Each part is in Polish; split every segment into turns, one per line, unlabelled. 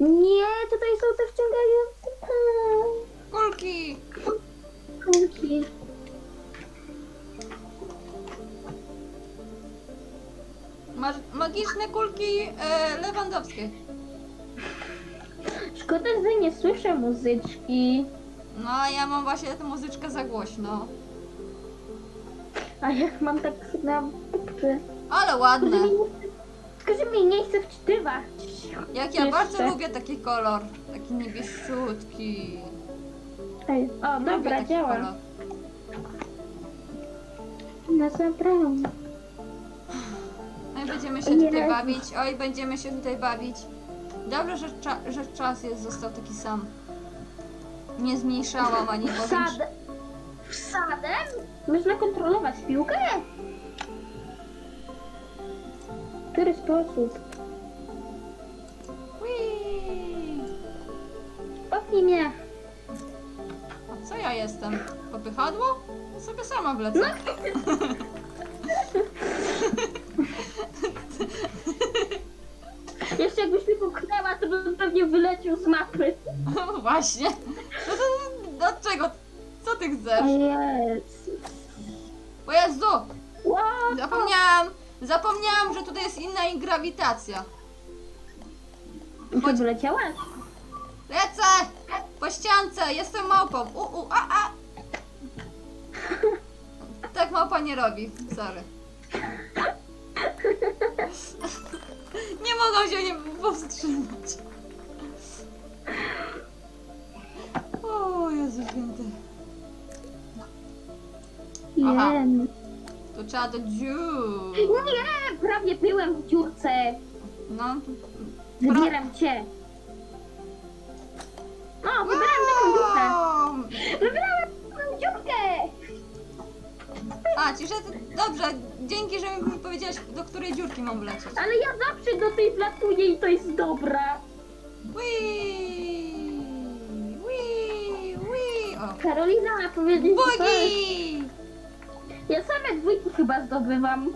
Nie, tutaj są te wciągające
Kulki!
kulki.
Masz magiczne kulki e, lewandowskie.
Szkoda, że nie słyszę muzyczki.
No a ja mam właśnie tę muzyczkę za głośno.
A jak mam tak na.
Ale ładne.
Tylko, że mi nie chce wczytywać.
Jak ja
Jeszcze.
bardzo lubię taki kolor. Taki niebiesciutki.
Ej, o,
Lubię
dobra,
taki
działa.
kolor.
Na zabrałam.
No i będziemy się tutaj bawić. Oj, będziemy się tutaj bawić. Dobrze, że, cza- że czas jest został taki sam. Nie zmniejszałam ani powiększałam.
Wsad... Wsadem? Można kontrolować piłkę? W który sposób? Mnie.
A co ja jestem? Popychadło? Sobie sama wlecę.
Jeszcze jakbyś mnie popchnęła, to bym pewnie wyleciał z mapy.
No właśnie. No to dlaczego? Co ty chcesz?
Jest.
O Jezu!
Wow.
Zapomniałam! Zapomniałam, że tutaj jest inna grawitacja.
Chodź. wyleciałaś?
Lecę! Po ściance! Jestem małpą! U, u, a, a! Tak małpa nie robi. Sorry. Nie mogą się nie powstrzymać. O Jezu święty. Aha.
Jem.
Tu trzeba do dziur.
Nie, prawie byłem w dziurce.
No.
Wybieram cię. O, wybrałam taką dziurkę.
Wow!
Wybrałam taką dziurkę.
A, ci, że dobrze, dzięki, że mi powiedziałaś, do której dziurki mam wlecieć.
Ale ja zawsze do tej wlatuję i to jest dobra.
Wii! Wii! Wii! O!
Karolina ma powiedzieć, że to jest...
Bugi!
Ja same dwójki chyba zdobywam.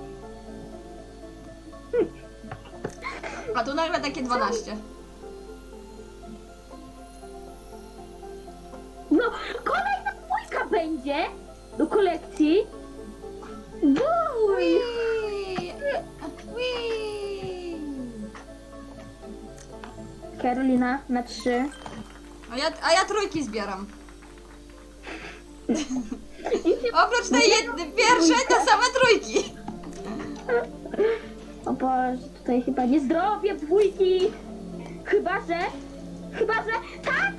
A tu nagle takie 12.
na trzy.
A ja, a ja trójki zbieram. Oprócz tej jednej, pierwszej, to same trójki.
O Boże, tutaj chyba nie zdrowie dwójki. Chyba, że... Chyba, że... Tak!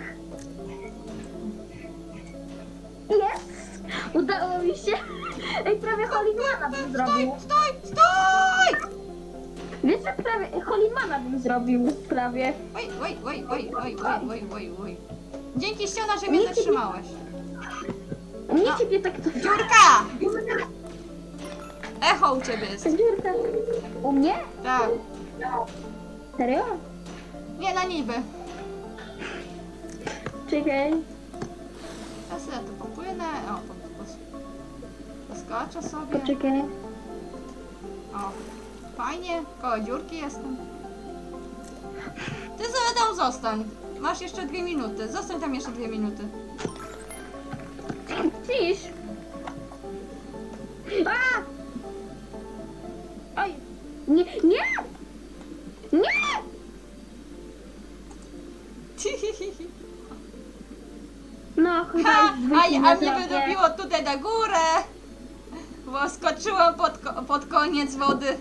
Jest! Udało mi się. Ej, prawie Holinmana bym
Stój,
zrobił.
stój, stój!
Wiesz, że prawie Holinmana bym zrobił prawie.
Oj, oj, oj, oj, oj, oj, oj, oj, oj. Dzięki ściana, że mnie
Nie, nie.
zatrzymałeś.
Nie
No.
ciebie tak to...
Dziurka! Echo u ciebie jest.
Dziurka. U mnie?
Tak.
Serio?
Nie, na niby.
Czekaj.
Ja sobie tu popłynę. O, po, po, poskoczę sobie.
Poczekaj.
O, fajnie. Koło dziurki jestem. Ty sobie tam zostań. Masz jeszcze dwie minuty. Zostań tam jeszcze dwie minuty.
Cisz. A! Oj. Nie, nie! Nie! No, chyba
Ha,
już
a, a
nie
mnie wydupiło tutaj na górę. Bo skoczyłam pod, ko- pod koniec wody.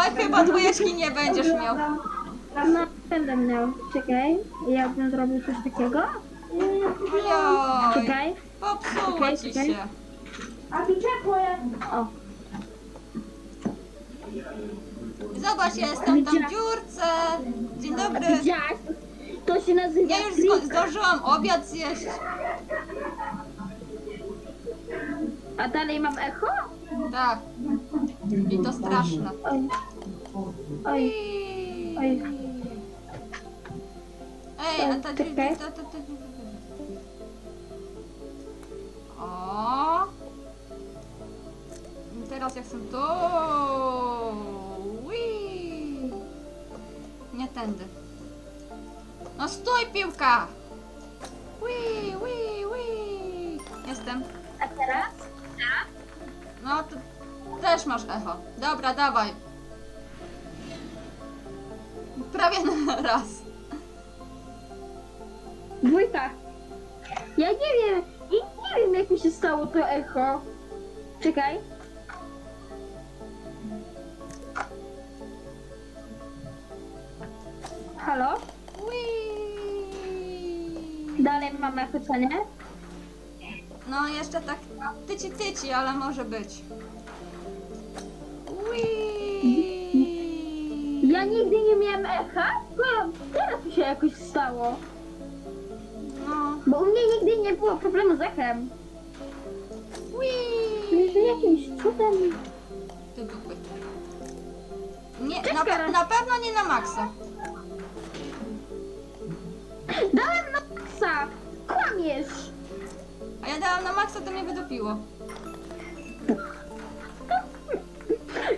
Oj, chyba dwójeczki nie będziesz miał.
No, będę miał. Czekaj, ja bym zrobił coś takiego.
Ojoj,
Czekaj.
popsuło
Czekaj,
ci
czekaj.
się.
A tu ciepłe. O,
Zobacz, ja jestem tam w dziurce. Dzień dobry.
widziałaś? To się nazywa
Ja już zdążyłam obiad zjeść.
A dalej mam echo?
Tak. I to straszne.
Oj. ai ai
Ei, tá de
Ó.
Literal se assentou. Ui. Minha tanda. Não estou em piuca. Ui, ui, ui. Jestem.
A teraz? A?
No to też masz echo. Dobra, dawaj. Prawie na raz.
Dwójka. Ja nie wiem, i nie wiem jak mi się stało to echo. Czekaj. Halo? Dalej mam echo, co nie?
No jeszcze tak tyci tyci, ale może być.
Ja nigdy nie miałem echa, tylko teraz mi się jakoś stało.
No.
Bo u mnie nigdy nie było problemu z echem.
Ui.
Że jakimś cudem...
Ty dupy. Nie,
Cześć,
na, pe-
Kara.
na pewno nie na maksa.
Dałem na maksa! Kłamiesz!
A ja dałam na maksa, to mnie wydupiło.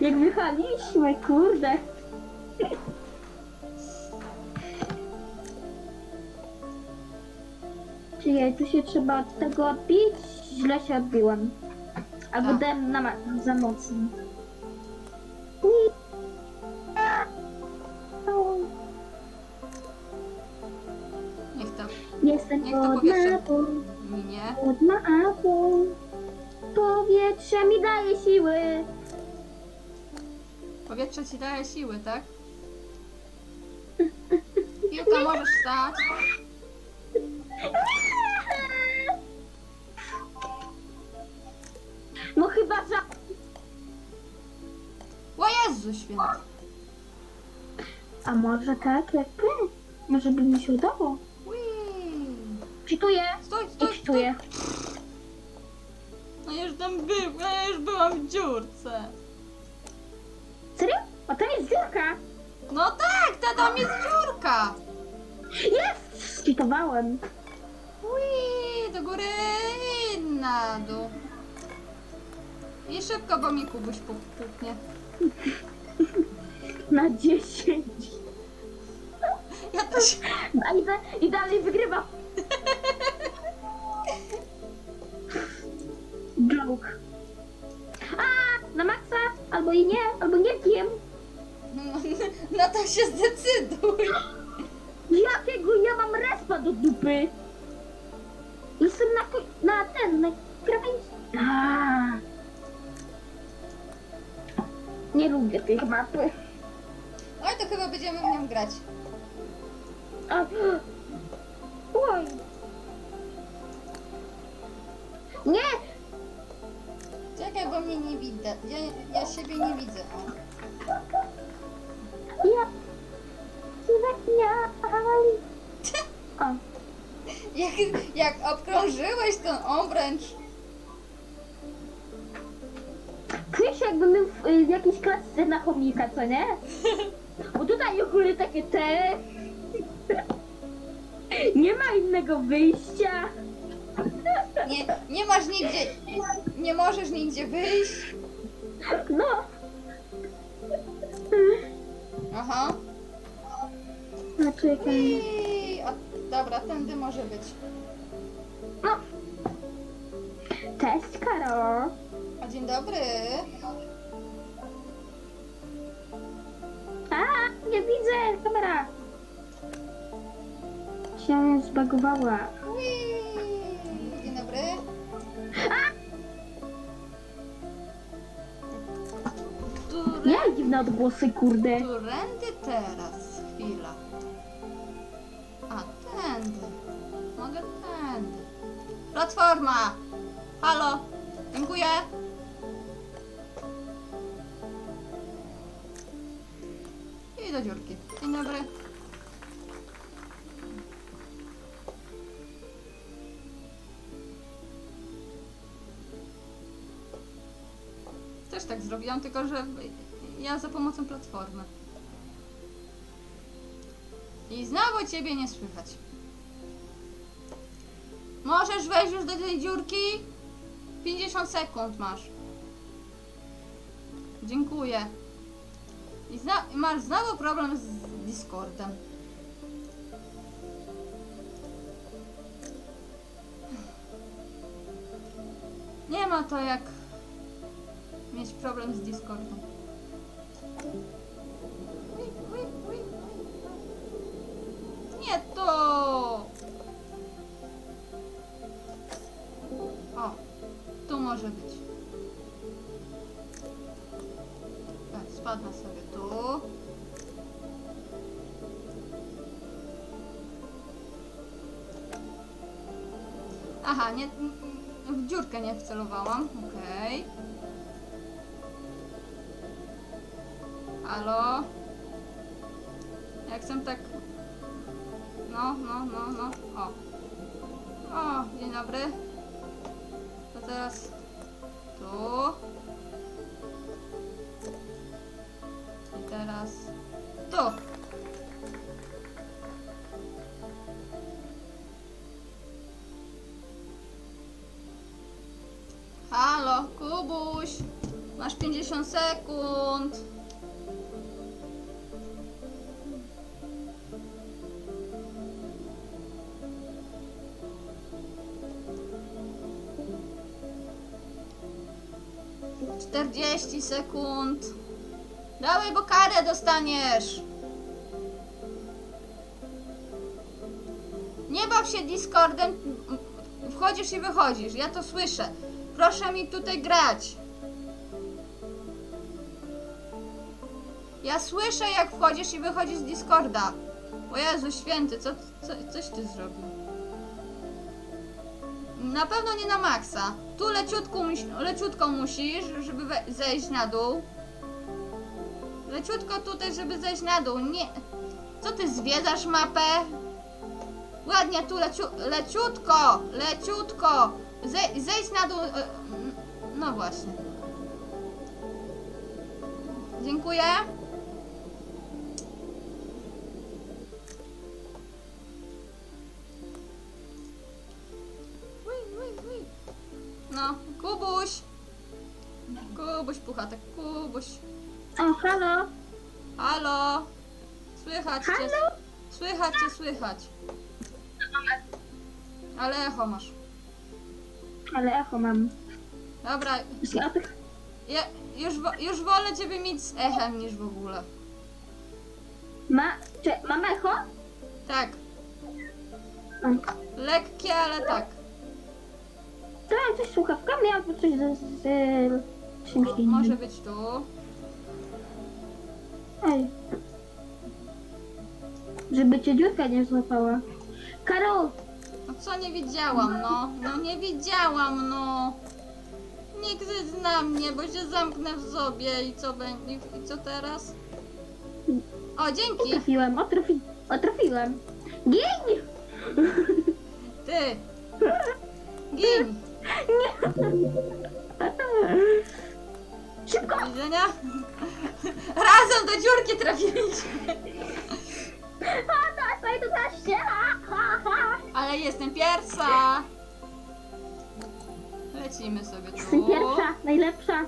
Jak wychaliśmy, kurde. Czekaj, tu się trzeba od tego odbić. Źle się odbiłem. Albo
Tak.
dałem na ma- za mocno.
Niech to
Jestem
Niech to
pod
powietrze.
mapą,
minie.
pod mapą. Powietrze mi daje siły.
Powietrze ci daje siły, tak? Piłka możesz stać.
A może tak, jakby? Może by mi się udało?
Ui.
Czytuję.
Stój,
I
stój, stój.
czytuję.
No ja już tam byłem, ja już byłam w dziurce.
Serio? A tam jest dziurka.
No tak, ta tam jest dziurka.
Jest! Czytowałem.
Ui, do góry na dół. I szybko, bo mi Kubuś puknie.
Na 10.
Ja też.
A i, da, i dalej wygrywa. Joke. A, na maksa, albo i nie, albo nie wiem.
No to się zdecyduj.
Jakiego ja mam respa do dupy? Jestem na, ko- na ten, na krawędzi. A. Nie lubię tych mapy.
Oj, to chyba będziemy w nią grać.
A. Oj. Nie,
Czekaj, bo mnie nie widać. Ja, ja siebie nie widzę.
Ja. Zlekniali. O,
Jak, jak obkrążyłeś ten obręcz.
Czuję się jakbym był w, y, w jakiejś klasce na chomika, co nie? Bo tutaj ogólnie takie te... Nie ma innego wyjścia.
Nie, nie masz nigdzie. Nie możesz nigdzie wyjść.
No.
Aha.
No czekaj.
I, o, dobra, tędy może być.
No. Cześć, Karol.
Dzień dobry.
A, nie widzę, kamera. Się zbagowała.
Ui, Dzień dobry. Które,
Nie, dziwne odgłosy, kurde.
którędy teraz? Chwila. A, tędy. Mogę tędy. Platforma! Halo! Dziękuję! Dobry. Też tak zrobiłam, tylko że ja za pomocą platformy. I znowu ciebie nie słychać. Możesz wejść już do tej dziurki? 50 sekund masz. Dziękuję. I zna- masz znowu problem z Discordem. Nie ma to jak mieć problem z Discordem. Nie to! O, tu może być. Tak, spadnę sobie tu. Aha, nie, w dziurkę nie wcelowałam. Okej. Halo? Jak chcę tak... No, no, no, no. O. O, dzień dobry. To teraz tu. 40 sekund. Dawaj, bo karę dostaniesz. Nie baw się Discordem. Wchodzisz i wychodzisz. Ja to słyszę. Proszę mi tutaj grać. Ja słyszę, jak wchodzisz i wychodzisz z Discorda. O Jezu święty, co, co, coś ty zrobił. Na pewno nie na maksa. Tu leciutko, leciutko musisz, żeby zejść na dół. Leciutko tutaj, żeby zejść na dół. Nie. Co ty zwiedzasz mapę? Ładnie tu leciu, leciutko, leciutko. Zej, zejść na dół. e, No właśnie. Dziękuję. Kubuś puchatek, Kubuś.
O, halo?
Halo. Słychać cię.
Halo?
Słychać cię, słychać. Ale echo masz.
Ale echo mam.
Dobra,
Ja
już, wo- już wolę ciebie mieć z echem niż w ogóle.
Ma, czy, mam echo?
Tak,
O,
lekkie, ale tak.
To mam coś z słuchawkami albo coś z, z, z
Może być tu.
Ej. Żeby cię dziurka nie złapała. Karol!
No co nie widziałam, no? No nie widziałam, no. Nie gryź na mnie, bo się zamknę w sobie i co będzie? I co teraz? O, dzięki!
Trafiłem, otrafi, otrafiłem. Gień!
Ty! Gin!
Szybko!
Do widzenia. Razem do dziurki trafiliśmy.
A, dawaj to też się! Ha, ha, ha.
Ale jestem pierwsza. Lecimy sobie
Jestem
tu.
pierwsza, najlepsza.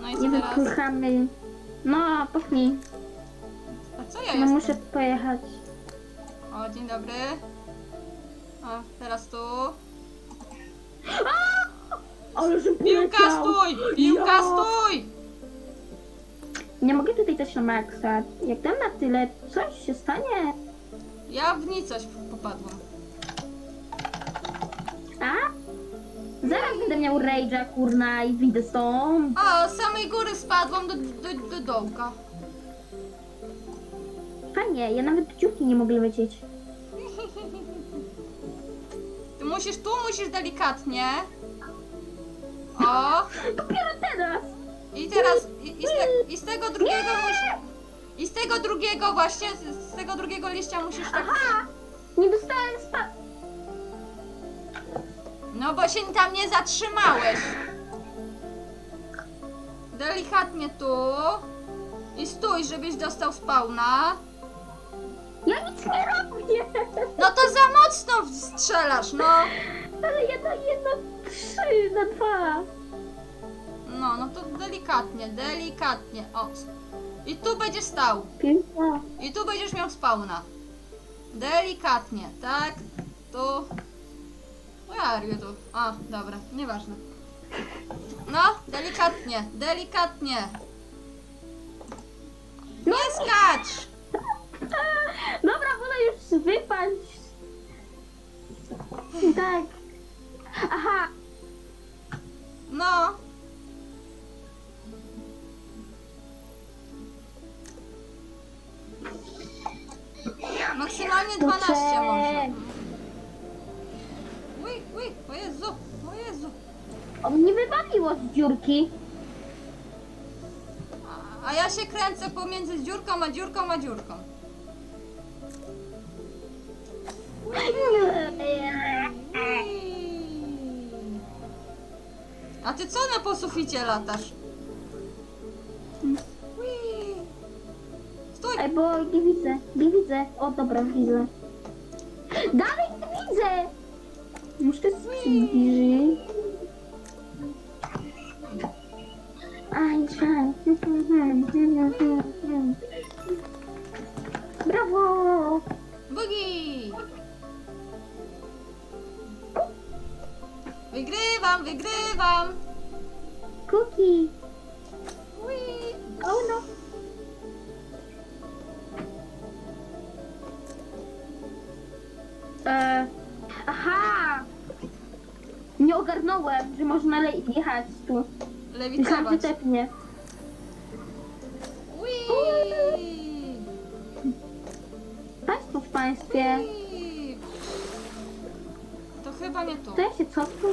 No i co
Nie
teraz?
wypychamy. No, pochnij.
A co ja
No
jestem?
muszę pojechać.
O, dzień dobry. O, teraz tu.
Ale że
Piłka
poleciał.
stój! Piłka
Ja.
stój!
Nie mogę tutaj też na maksa. Jak dam na tyle, coś się stanie.
Ja w nicość popadłam.
A? Zaraz będę miał rage'a, kurna, i wyjdę stąd.
A, z samej góry spadłam do, do, do dołka.
Fajnie, ja nawet dziurki nie mogę lecieć.
Ty musisz, tu musisz delikatnie. O!
Dopiero teraz!
I teraz, i, i, z, te, i z tego drugiego musisz... I z tego drugiego właśnie, z, z tego drugiego liścia musisz tak...
Aha! Nie dostałem spa...
No bo się tam nie zatrzymałeś. Delikatnie tu. I stój, żebyś dostał spawna.
Ja nic nie robię!
No to za mocno strzelasz, no.
Ale ja na jedno trzy, na dwa.
No, no to delikatnie, delikatnie. O, I tu będziesz stał.
Piękna.
I tu będziesz miał spawna. Delikatnie, tak? Tu. Where are you tu? A, dobra, nieważne. No, delikatnie, delikatnie. Nie skacz!
Dobra, wolę już wypaść. Tak. Aha,
No. Maksymalnie 12 może. Uj, uj, o Jezu, o Jezu.
o mnie wywaliło z dziurki.
A, a ja się kręcę pomiędzy dziurką a dziurką a dziurką. A ty co na posuficie latasz? Ui. Stój!
Ej, bo nie widzę, nie widzę. O, dobra, widzę. Dalej nie widzę! Muszę przybliżyć. Aj, czaj. Brawo!
Bugi! Wygrywam, wygrywam!
Kuki!
Ui.
O no! E, aha! Nie ogarnąłem, że można le- jechać tu. Myślałam, że
Lewicować.
tepnie.
Ui.
Państwo w państwie.
Ui. To chyba nie tu.
To ja się cofnę.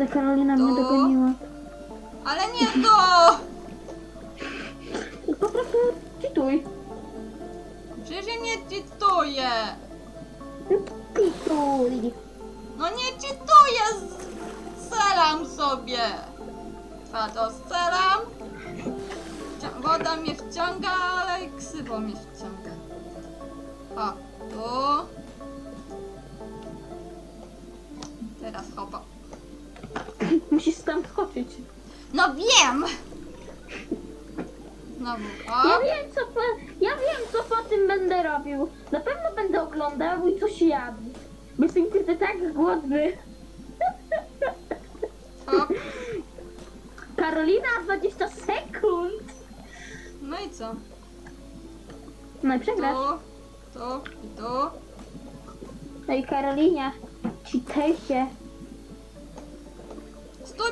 Kurde, Karolina
To-
mnie dogoniła.
Ale nie to!
I po prostu czytuj.
Przecież ja nie czytuję.
Czytuj.
No nie czytuję! Strzelam sobie. A to strzelam. Wcia- Woda mnie wciąga, ale ksywo mnie wciąga. O, tu. Teraz hopa.
Musisz tam skoczyć.
No wiem! Znowu.
Ja
O,
wiem, co po, ja wiem, co po tym będę robił. Na pewno będę oglądał i coś jadł. Bo jestem kurde tak głodny. Karolina, 20 sekund.
No i co?
No i
Tu,
przegrasz.
tu i tu.
No i Karolinia, ci się.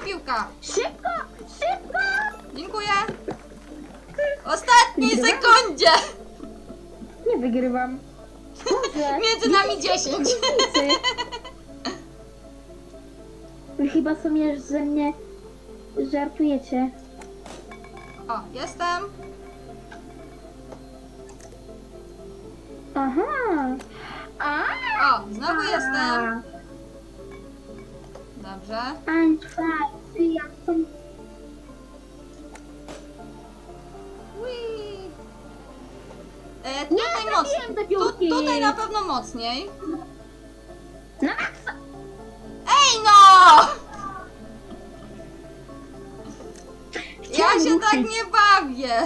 Piłka!
Szybko, szybko!
Dziękuję! Ostatniej
Wygrałam?
sekundzie!
Nie wygrywam. Boże.
Między nami 10.
różnicy. Wy chyba sobie ze mnie żartujecie.
O, jestem.
Aha. A.
O, znowu jestem. Dobrze.
To...
E,
Nie,
tutaj
trafiłem do
Tu,
dziurki.
tutaj na pewno mocniej.
Na maksa.
Ej no! Ja się tak nie bawię.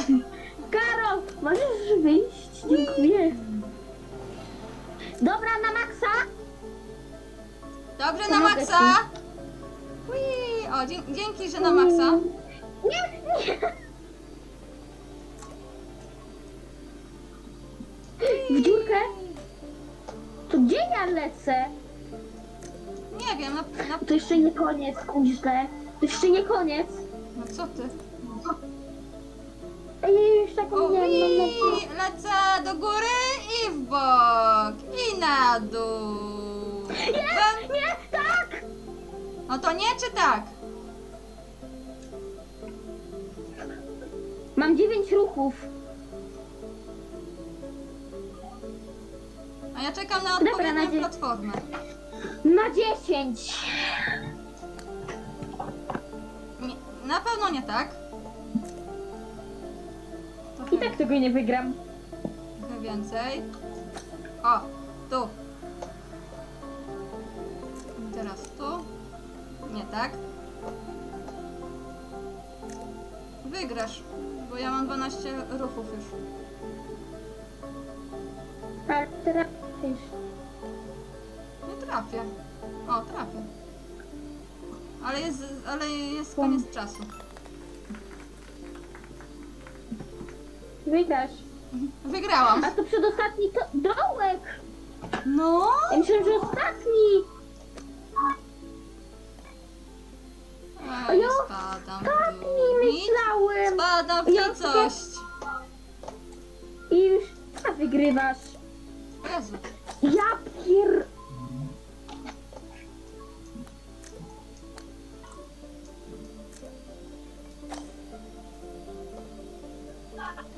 Karol, możesz wyjść? Dziękuję. Dobra, na maksa.
Dobrze, na maksa. O, dzie- dzięki, że na maksa.
Nie, nie. W dziurkę? To gdzie ja lecę?
Nie wiem, na, na...
To jeszcze nie koniec, kuźle. To jeszcze nie koniec.
No co ty?
Ej, już taką nie
i
mam.
lecę do góry i w bok i na dół.
Nie, nie, tak!
No to nie czy tak?
Mam dziewięć ruchów.
A ja czekam na
Dobra,
odpowiednią
na dzie-
platformę.
Na 10.
Nie, na pewno nie tak.
I tak tego nie wygram.
trochę więcej. O, tu. I teraz tu. Nie tak. Wygrasz, bo ja mam 12 ruchów już.
Ale trafisz.
Nie trafię. O, trafię. Ale jest, ale jest koniec czasu.
Wygrasz.
Wygrałam.
A to przedostatni to dołek.
No.
Ja myślałem, że ostatni. Ja
spadam w
Ostatni
dół.
Myślałem.
Spadam w
Ja
nicość.
I już a wygrywasz.
Jezu.
Ja pier...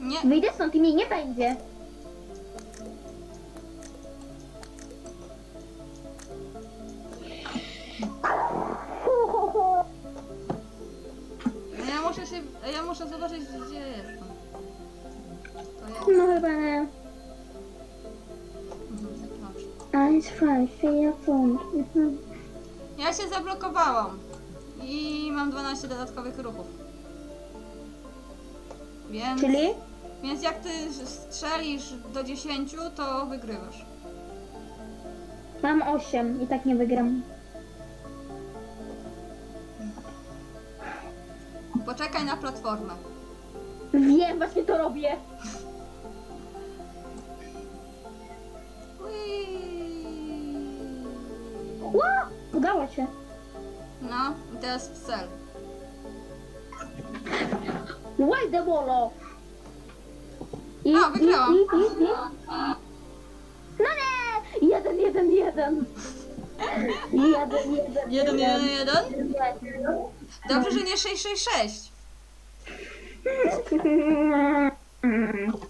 Nie.
Wyjdę stąd i mnie nie będzie.
Strzelisz do 10, to wygrywasz.
Mam 8 i tak nie wygram.
Poczekaj na platformę.
Wiem, właśnie to robię.
Ui.
Ła! Udało się.
No, i teraz w cel.
Łaj demolo. I,
A, wygrałam.
I, i, i, i. No nie! Jeden, jeden, jeden. Jeden, jeden,
Jeden, jeden, jeden.
jeden.
Dobrze, że nie 666.